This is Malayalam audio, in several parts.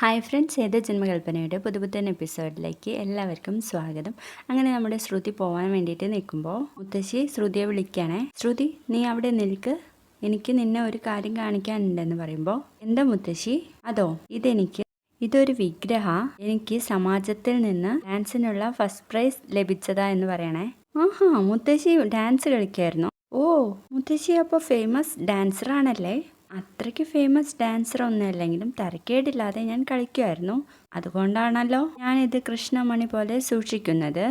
ഹായ് ഫ്രണ്ട്സ് ഏത് ജന്മകൽപ്പനയുടെ പുതുപുത്തൻ എപ്പിസോഡിലേക്ക് എല്ലാവർക്കും സ്വാഗതം. അങ്ങനെ നമ്മുടെ ശ്രുതി പോകാൻ വേണ്ടിയിട്ട് നിൽക്കുമ്പോൾ മുത്തശ്ശി ശ്രുതിയെ വിളിക്കുകയാണേ ശ്രുതി നീ അവിടെ നിൽക്ക്. എനിക്ക് നിന്നെ ഒരു കാര്യം കാണിക്കാനുണ്ടെന്ന് പറയുമ്പോൾ എന്താ മുത്തശ്ശി? അതോ ഇതെനിക്ക് ഇതൊരു വിഗ്രഹ. എനിക്ക് സമാജത്തിൽ നിന്ന് ഡാൻസിനുള്ള ഫസ്റ്റ് പ്രൈസ് ലഭിച്ചതാ എന്ന് പറയണേ. ആഹാ മുത്തശ്ശി ഡാൻസ് കളിക്കായിരുന്നു? ഓ മുത്തശ്ശി അപ്പോൾ ഫേമസ് ഡാൻസറാണല്ലേ? അത്രയ്ക്ക് ഫേമസ് ഡാൻസർ ഒന്നും അല്ലെങ്കിലും തരക്കേടില്ലാതെ ഞാൻ കളിക്കുമായിരുന്നു. അതുകൊണ്ടാണല്ലോ ഞാനിത് കൃഷ്ണമണി പോലെ സൂക്ഷിക്കുന്നത്.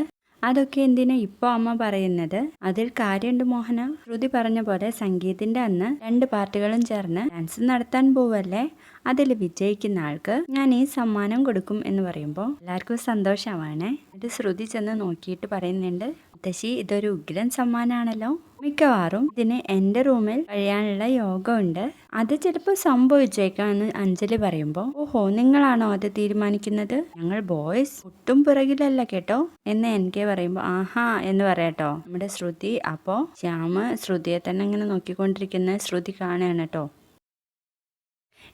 അതൊക്കെ എന്തിനാ ഇപ്പോൾ അമ്മ പറയുന്നത്? അതിൽ കാര്യമുണ്ട് മോഹന. ശ്രുതി പറഞ്ഞ പോലെ സംഗീതിന്റെ അന്ന് രണ്ട് പാർട്ടികളും ചേർന്ന് ഡാൻസ് നടത്താൻ പോവല്ലേ? അതിൽ വിജയിക്കുന്ന ആൾക്ക് ഞാൻ ഈ സമ്മാനം കൊടുക്കും എന്ന് പറയുമ്പോൾ എല്ലാവർക്കും സന്തോഷമാണ്. ഇത് ശ്രുതി ചെന്ന് നോക്കിയിട്ട് പറയുന്നുണ്ട് മുത്തശ്ശി ഇതൊരു ഉഗ്രൻ സമ്മാനാണല്ലോ. മിക്കവാറും ഇതിന് എന്റെ റൂമിൽ കഴിയാനുള്ള യോഗമുണ്ട്. അത് ചിലപ്പോൾ സംഭവിച്ചേക്കാം എന്ന് അഞ്ജലി പറയുമ്പോൾ ഓഹോ നിങ്ങളാണോ അത് തീരുമാനിക്കുന്നത്? ഞങ്ങൾ ബോയ്സ് ഒട്ടും പുറകിലല്ല കേട്ടോ എന്ന് എൻ കെ പറയുമ്പോൾ ആഹാ എന്ന് പറയട്ടോ നമ്മുടെ ശ്രുതി അപ്പോൾ ശ്യാമ് ശ്രുതിയെ തന്നെ ഇങ്ങനെ നോക്കിക്കൊണ്ടിരിക്കുന്ന ശ്രുതി കാണുകയാണ് കേട്ടോ.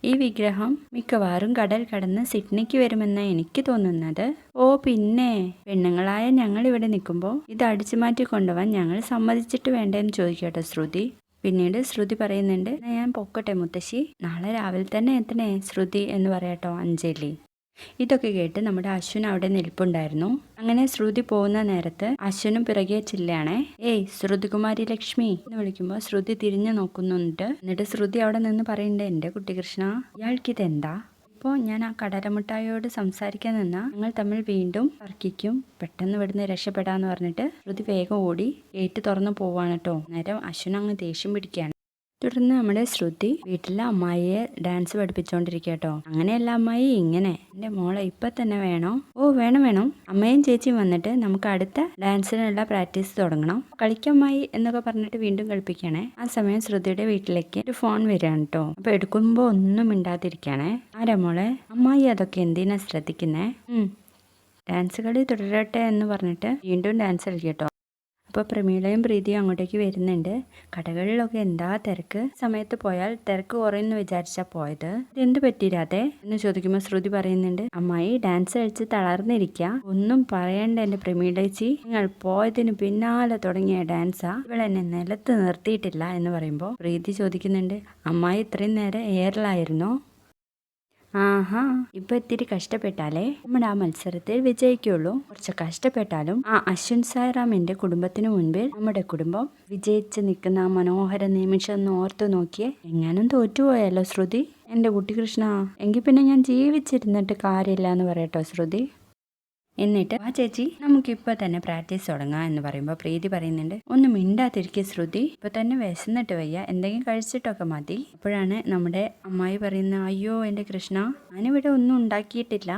ഈ വിഗ്രഹം മിക്കവാറും കടൽ കടന്ന് സിഡ്നിക്ക് വരുമെന്ന് എനിക്ക് തോന്നുന്നത്. ഓ പിന്നെ. പെണ്ണുങ്ങളായ ഞങ്ങൾ ഇവിടെ നിൽക്കുമ്പോൾ ഇത് അടിച്ചു മാറ്റി കൊണ്ടുപോകാൻ ഞങ്ങൾ സമ്മതിച്ചിട്ട് വേണ്ടെന്ന് ചോദിക്കട്ടെ ശ്രുതി. പിന്നീട് ശ്രുതി പറയുന്നുണ്ട് ഞാൻ പൊക്കട്ടെ മുത്തശ്ശി. നാളെ രാവിലെ തന്നെ എത്തണേ ശ്രുതി എന്ന് പറയട്ടോ അഞ്ജലി. ഇതൊക്കെ കേട്ട് നമ്മുടെ അശ്വിൻ അവിടെ നിൽപ്പുണ്ടായിരുന്നു. അങ്ങനെ ശ്രുതി പോകുന്ന നേരത്ത് അശ്വനും പിറകെ ചില്ലയാണേ. ഏയ് ശ്രുതികുമാരി ലക്ഷ്മി എന്ന് വിളിക്കുമ്പോൾ ശ്രുതി തിരിഞ്ഞു നോക്കുന്നുണ്ട്. എന്നിട്ട് ശ്രുതി അവിടെ നിന്ന് പറയുന്നുണ്ട് എന്റെ കുട്ടി കൃഷ്ണ ഇയാൾക്ക് ഇതെന്താ ഇപ്പോൾ ഞാൻ ആ കടലമുട്ടായോട് സംസാരിക്കാൻ നിന്നാ ഞങ്ങൾ തമ്മിൽ വീണ്ടും തർക്കിക്കും പെട്ടെന്ന് ഇവിടുന്ന് രക്ഷപ്പെടാന്ന് പറഞ്ഞിട്ട് ശ്രുതി വേഗം ഓടി ഗേറ്റ് തുറന്നു പോവാണ് കേട്ടോ നേരം അശ്വൻ അങ്ങ് ദേഷ്യം പിടിക്കുകയാണ്. തുടർന്ന് നമ്മുടെ ശ്രുതി വീട്ടിലെ അമ്മായിയെ ഡാൻസ് പഠിപ്പിച്ചുകൊണ്ടിരിക്കുക കേട്ടോ അങ്ങനെയല്ല അമ്മായി ഇങ്ങനെ. എന്റെ മോളെ ഇപ്പം തന്നെ വേണോ? ഓ വേണം വേണം. അമ്മയും ചേച്ചിയും വന്നിട്ട് നമുക്ക് അടുത്ത ഡാൻസിനുള്ള പ്രാക്ടീസ് തുടങ്ങണം. കളിക്കമ്മായി എന്നൊക്കെ പറഞ്ഞിട്ട് വീണ്ടും കളിപ്പിക്കണേ ആ സമയം ശ്രുതിയുടെ വീട്ടിലേക്ക് ഒരു ഫോൺ വരികയാണ് കേട്ടോ. അപ്പൊ എടുക്കുമ്പോൾ ഒന്നും മിണ്ടാതിരിക്കണേ ആരാ മോളെ? അമ്മായി അതൊക്കെ എന്തിനാ ശ്രദ്ധിക്കുന്നേ? ഡാൻസ് കളി തുടരട്ടെ എന്ന് പറഞ്ഞിട്ട് വീണ്ടും ഡാൻസ് കളിക്കട്ടോ അപ്പോൾ പ്രമീളയും പ്രീതിയും അങ്ങോട്ടേക്ക് വരുന്നുണ്ട്. കടകളിലൊക്കെ എന്താ തിരക്ക്? സമയത്ത് പോയാൽ തിരക്ക് കുറയുമെന്ന് വിചാരിച്ചാ പോയത്. ഇതെന്ത് പറ്റിരാതെ എന്ന് ചോദിക്കുമ്പോൾ ശ്രുതി പറയുന്നുണ്ട് അമ്മായി ഡാൻസ് കളിച്ച് തളർന്നിരിക്കുക ഒന്നും പറയണ്ട എന്റെ പ്രമീളേച്ചി നിങ്ങൾ പോയതിന് പിന്നാലെ തുടങ്ങിയ ഡാൻസാ ഇവൾ എന്നെ നിലത്ത് നിർത്തിയിട്ടില്ല എന്ന് പറയുമ്പോൾ പ്രീതി ചോദിക്കുന്നുണ്ട് അമ്മായി ഇത്രയും നേരം എയറിലായിരുന്നോ ആഹാ ഇപ്പൊ ഇത്തിരി കഷ്ടപ്പെട്ടാലേ? നമ്മുടെ ആ മത്സരത്തിൽ വിജയിക്കുള്ളൂ. കുറച്ച് കഷ്ടപ്പെട്ടാലും ആ അശ്വിൻ സായിറാമിന്റെ കുടുംബത്തിന് മുൻപിൽ നമ്മുടെ കുടുംബം വിജയിച്ച് നിൽക്കുന്ന ആ മനോഹര നിമിഷം ഒന്ന് ഓർത്തു നോക്കിയേ. എങ്ങാനും തോറ്റുപോയല്ലോ ശ്രുതി? എന്റെ കുട്ടികൃഷ്ണ എങ്കിൽ പിന്നെ ഞാൻ ജീവിച്ചിരുന്നിട്ട് കാര്യമില്ല എന്ന് പറയട്ടോ ശ്രുതി. എന്നിട്ട് ആ ചേച്ചി നമുക്കിപ്പോൾ തന്നെ പ്രാക്ടീസ് തുടങ്ങാം എന്ന് പറയുമ്പോൾ പ്രീതി പറയുന്നുണ്ട്. ഒന്ന് മിണ്ടാതിരിക്കുക ശ്രുതി. ഇപ്പോൾ തന്നെ വിശന്നിട്ട് വയ്യ. എന്തെങ്കിലും കഴിച്ചിട്ടൊക്കെ മതി. അപ്പോഴാണ് നമ്മുടെ അമ്മായി പറയുന്ന അയ്യോ എന്റെ കൃഷ്ണ ഞാനിവിടെ ഒന്നും ഉണ്ടാക്കിയിട്ടില്ല.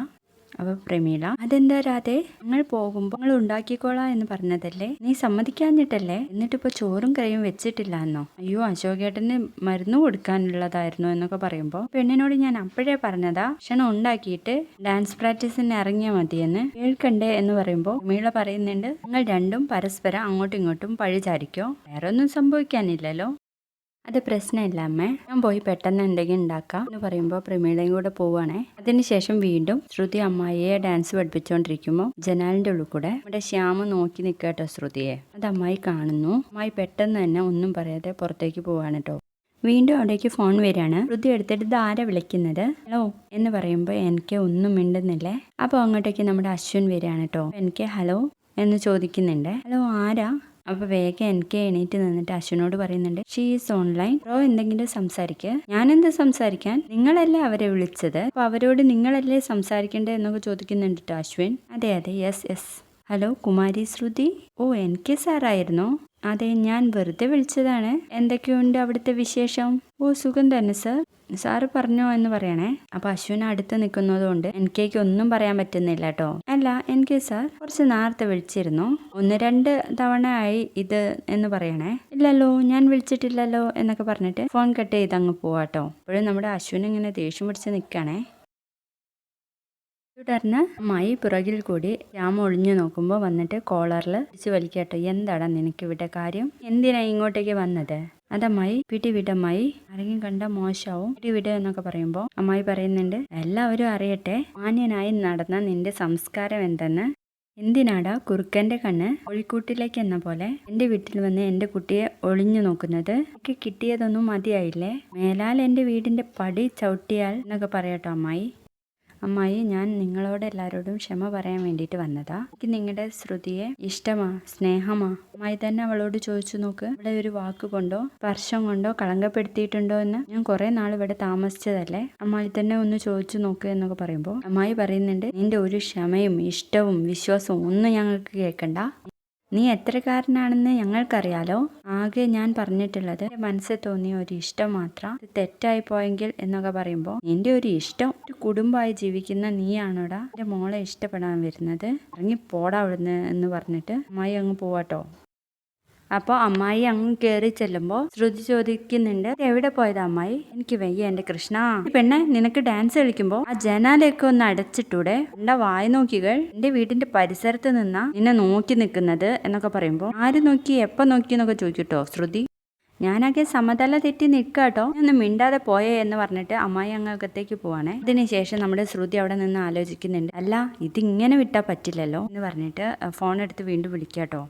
അപ്പൊ പ്രമീള. അതെന്താ രാധെ ഞങ്ങൾ പോകുമ്പോൾ നിങ്ങൾ ഉണ്ടാക്കിക്കോളാം എന്ന് പറഞ്ഞതല്ലേ? നീ സമ്മതിക്കാഞ്ഞിട്ടല്ലേ? എന്നിട്ടിപ്പോ ചോറും കറിയും വെച്ചിട്ടില്ല എന്നോ അയ്യോ അശോകേട്ടന് മരുന്ന് കൊടുക്കാനുള്ളതായിരുന്നു എന്നൊക്കെ പറയുമ്പോൾ പെണ്ണിനോട് ഞാൻ അപ്പോഴേ പറഞ്ഞതാ ഭക്ഷണം ഉണ്ടാക്കിയിട്ട് ഡാൻസ് പ്രാക്ടീസിന് ഇറങ്ങിയാൽ മതിയെന്ന് കേൾക്കണ്ടേ? എന്ന് പറയുമ്പോൾ പ്രമീള പറയുന്നുണ്ട് നിങ്ങൾ രണ്ടും പരസ്പരം അങ്ങോട്ടും ഇങ്ങോട്ടും പഴിചാരിക്കോ? വേറെ ഒന്നും സംഭവിക്കാനില്ലല്ലോ. അത് പ്രശ്നമില്ല അമ്മേ. ഞാൻ പോയി പെട്ടെന്ന് എന്തെങ്കിലും ഉണ്ടാക്കാം എന്ന് പറയുമ്പോൾ പ്രമീളയും കൂടെ പോവുകയാണേ അതിനുശേഷം വീണ്ടും ശ്രുതി അമ്മായിയെ ഡാൻസ് പഠിപ്പിച്ചുകൊണ്ടിരിക്കുമ്പോൾ ജനാലിന്റെ ഉള്ളിൽ കൂടെ നമ്മുടെ ശ്യാമ നോക്കി നിൽക്കട്ടോ ശ്രുതിയെ. അത് അമ്മായി കാണുന്നു. അമ്മായി പെട്ടെന്ന് തന്നെ ഒന്നും പറയാതെ പുറത്തേക്ക് പോവാണ് കേട്ടോ വീണ്ടും അവിടേക്ക് ഫോൺ വരികയാണ്. ശ്രുതി എടുത്തിട്ട് ആരാ വിളിക്കുന്നത്? ഹലോ എന്ന് പറയുമ്പോൾ എനിക്ക് ഒന്നും മിണ്ടുന്നില്ലേ? അപ്പോൾ അങ്ങോട്ടേക്ക് നമ്മുടെ അശ്വിൻ വരികയാണ് കേട്ടോ എനിക്ക് ഹലോ എന്ന് ചോദിക്കുന്നുണ്ട്. ഹലോ ആരാ? അപ്പൊ വേഗം എനിക്ക് എണീറ്റ് നിന്നിട്ട് അശ്വിനോട് പറയുന്നുണ്ട്. ഷീ ഈസ് ഓൺലൈൻ പ്രോ എന്തെങ്കിലും സംസാരിക്കുക ഞാനെന്താ സംസാരിക്കാൻ? നിങ്ങളല്ലേ അവരെ വിളിച്ചത്. അപ്പൊ അവരോട് നിങ്ങളല്ലേ സംസാരിക്കേണ്ടത് എന്നൊക്കെ ചോദിക്കുന്നുണ്ട് അശ്വിൻ. അതെ അതെ. Yes yes hello Kumari Shruti. Oh N K സാറായിരുന്നോ? അതെ ഞാൻ വെറുതെ വിളിച്ചതാണ്. എന്തൊക്കെയുണ്ട് അവിടുത്തെ വിശേഷം? ഓ സുഖം തന്നെ സർ. സാറ് പറഞ്ഞോ എന്ന് പറയണേ. അപ്പൊ അശ്വിൻ അടുത്ത് നിൽക്കുന്നതുകൊണ്ട് എനിക്കേക്ക് ഒന്നും പറയാൻ പറ്റുന്നില്ല കേട്ടോ. അല്ല എനിക്ക് സാർ കുറച്ച് നേരത്തെ വിളിച്ചിരുന്നു. ഒന്ന് രണ്ട് തവണ ആയി ഇത് എന്ന് പറയണേ. ഇല്ലല്ലോ ഞാൻ വിളിച്ചിട്ടില്ലല്ലോ എന്നൊക്കെ പറഞ്ഞിട്ട് ഫോൺ കട്ട് ചെയ്ത് അങ്ങ് പോവാട്ടോ അപ്പോഴും നമ്മുടെ അശ്വിൻ ഇങ്ങനെ ദേഷ്യം പിടിച്ച് നിൽക്കണേ തുടർന്ന് അമ്മായി പുറകിൽ കൂടി രാമ ഒളിഞ്ഞു നോക്കുമ്പോൾ വന്നിട്ട് കോളറിൽ പിടിച്ചു വലിക്കട്ടോ എന്താടാ നിനക്ക് ഇവിടെ കാര്യം? എന്തിനാ ഇങ്ങോട്ടേക്ക് വന്നത്? അതമ്മായി പിടിവിടമായി ആരെങ്കിലും കണ്ട മോശമാവും പിടിവിട എന്നൊക്കെ പറയുമ്പോൾ അമ്മായി പറയുന്നുണ്ട് എല്ലാവരും അറിയട്ടെ മാന്യനായി നടന്ന നിന്റെ സംസ്കാരം എന്തെന്ന്? എന്തിനാടാ കുറുക്കന്റെ കണ്ണ് ഒഴിക്കൂട്ടിലേക്ക് എന്ന പോലെ എന്റെ വീട്ടിൽ വന്ന് എന്റെ കുട്ടിയെ ഒളിഞ്ഞു നോക്കുന്നത്? എനിക്ക് കിട്ടിയതൊന്നും മതിയായില്ലേ? മേലാൽ എന്റെ വീടിന്റെ പടി ചവിട്ടിയാൽ എന്നൊക്കെ പറയട്ടോ അമ്മായി അമ്മായി ഞാൻ നിങ്ങളോട് എല്ലാവരോടും ക്ഷമ പറയാൻ വേണ്ടിയിട്ട് വന്നതാ. എനിക്ക് നിങ്ങളുടെ ശ്രുതിയെ ഇഷ്ടമാ സ്നേഹമാ. അമ്മായി തന്നെ അവളോട് ചോദിച്ചു നോക്ക് ഇവിടെ ഒരു വാക്ക് കൊണ്ടോ സ്പർശം കൊണ്ടോ കളങ്കപ്പെടുത്തിയിട്ടുണ്ടോ എന്ന്. ഞാൻ കുറെ നാൾ ഇവിടെ താമസിച്ചതല്ലേ? അമ്മായി തന്നെ ഒന്ന് ചോദിച്ചു നോക്ക് എന്നൊക്കെ പറയുമ്പോൾ അമ്മായി പറയുന്നുണ്ട് നിന്റെ ഒരു ക്ഷമയും ഇഷ്ടവും വിശ്വാസവും ഒന്നും ഞങ്ങൾക്ക് കേൾക്കണ്ട. നീ എത്രക്കാരനാണെന്ന് ഞങ്ങൾക്കറിയാലോ. ആകെ ഞാൻ പറഞ്ഞിട്ടുള്ളത് മനസ്സിൽ തോന്നിയ ഒരു ഇഷ്ടം മാത്രം. തെറ്റായി പോയെങ്കിൽ എന്നൊക്കെ പറയുമ്പോൾ എന്റെ ഒരു ഇഷ്ടം ഒരു കുടുംബമായി ജീവിക്കുന്ന നീയാണോടാ? എന്റെ മോളെ ഇഷ്ടപ്പെടാൻ വരുന്നത്. ഇറങ്ങി പോടാ അവിടുന്ന് എന്ന് പറഞ്ഞിട്ട് അമ്മായി അങ്ങ് പോവാട്ടോ. അപ്പോൾ അമ്മായി അങ്ങ് കയറി ചെല്ലുമ്പോൾ ശ്രുതി ചോദിക്കുന്നുണ്ട് "ഇത് എവിടെ പോയത് അമ്മായി? എനിക്ക് വയ്യ എന്റെ കൃഷ്ണ. പെണ്ണെ നിനക്ക് ഡാൻസ് കളിക്കുമ്പോൾ ആ ജനാലയൊക്കെ ഒന്ന് അടച്ചിട്ടൂടെ എന്റെ വായ നോക്കികൾ എന്റെ വീടിന്റെ പരിസരത്ത് നിന്നാ നിന്നെ നോക്കി നിൽക്കുന്നത് എന്നൊക്കെ പറയുമ്പോൾ ആര് നോക്കി എപ്പോൾ നോക്കി എന്നൊക്കെ ചോദിക്കട്ടോ ശ്രുതി. ഞാനാകെ സമതല തെറ്റി നിൽക്കാട്ടോ ഒന്ന് മിണ്ടാതെ പോയേ എന്ന് പറഞ്ഞിട്ട് അമ്മായി അങ്ങകത്തേക്ക് പോവാണേ. അതിനുശേഷം നമ്മുടെ ശ്രുതി അവിടെ നിന്ന് ആലോചിക്കുന്നുണ്ട് അല്ല ഇതിങ്ങനെ വിട്ടാൽ പറ്റില്ലല്ലോ എന്ന് പറഞ്ഞിട്ട് ഫോൺ എടുത്ത് വീണ്ടും വിളിക്കാട്ടോ.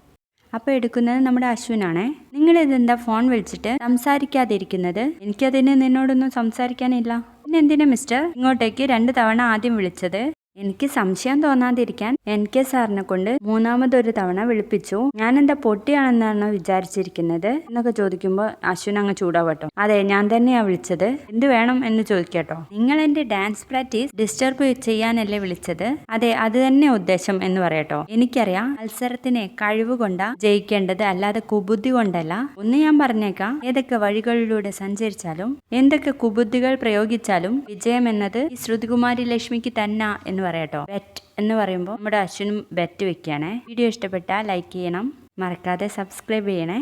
അപ്പോൾ എടുക്കുന്നത് നമ്മുടെ അശ്വിനാണേ. നിങ്ങൾ ഇതെന്താ ഫോൺ വിളിച്ചിട്ട് സംസാരിക്കാതിരിക്കുന്നത്? എനിക്കതിന് നിന്നോടൊന്നും സംസാരിക്കാനില്ല. പിന്നെ എന്തിനാ മിസ്റ്റർ? ഇങ്ങോട്ടേക്ക് രണ്ട് തവണ ആദ്യം വിളിച്ചത്. എനിക്ക് സംശയം തോന്നാതിരിക്കാൻ എൻ കെ സാറിനെ കൊണ്ട് മൂന്നാമതൊരു തവണ വിളിപ്പിച്ചു. ഞാൻ എന്താ പൊട്ടിയാണെന്നാണ് വിചാരിച്ചിരിക്കുന്നത്? എന്നൊക്കെ ചോദിക്കുമ്പോൾ അശ്വിൻ അങ്ങ് ചൂടാവട്ടോ. അതെ ഞാൻ തന്നെയാ വിളിച്ചത്. എന്ത് വേണം എന്ന് ചോദിക്കട്ടോ. നിങ്ങൾ എന്റെ ഡാൻസ് പ്രാക്ടീസ് ഡിസ്റ്റർബ് ചെയ്യാനല്ലേ വിളിച്ചത്? അതെ അത് തന്നെ ഉദ്ദേശം എന്ന് പറയട്ടോ. എനിക്കറിയാം മത്സരത്തിനെ കഴിവ് കൊണ്ടാ ജയിക്കേണ്ടത് അല്ലാതെ കുബുദ്ധി കൊണ്ടല്ല. ഒന്ന് ഞാൻ പറഞ്ഞേക്കാം. ഏതൊക്കെ വഴികളിലൂടെ സഞ്ചരിച്ചാലും എന്തൊക്കെ കുബുദ്ധികൾ പ്രയോഗിച്ചാലും വിജയം എന്നത് ശ്രുതികുമാരി ലക്ഷ്മിക്ക് തന്ന എന്ന് പറയട്ടോ. ബെറ്റ് എന്ന് പറയുമ്പോൾ നമ്മുടെ അശ്വിനും ബെറ്റ് വെക്കുകയാണേ. വീഡിയോ ഇഷ്ടപ്പെട്ടാൽ ലൈക്ക് ചെയ്യണം. മറക്കാതെ സബ്സ്ക്രൈബ് ചെയ്യണേ.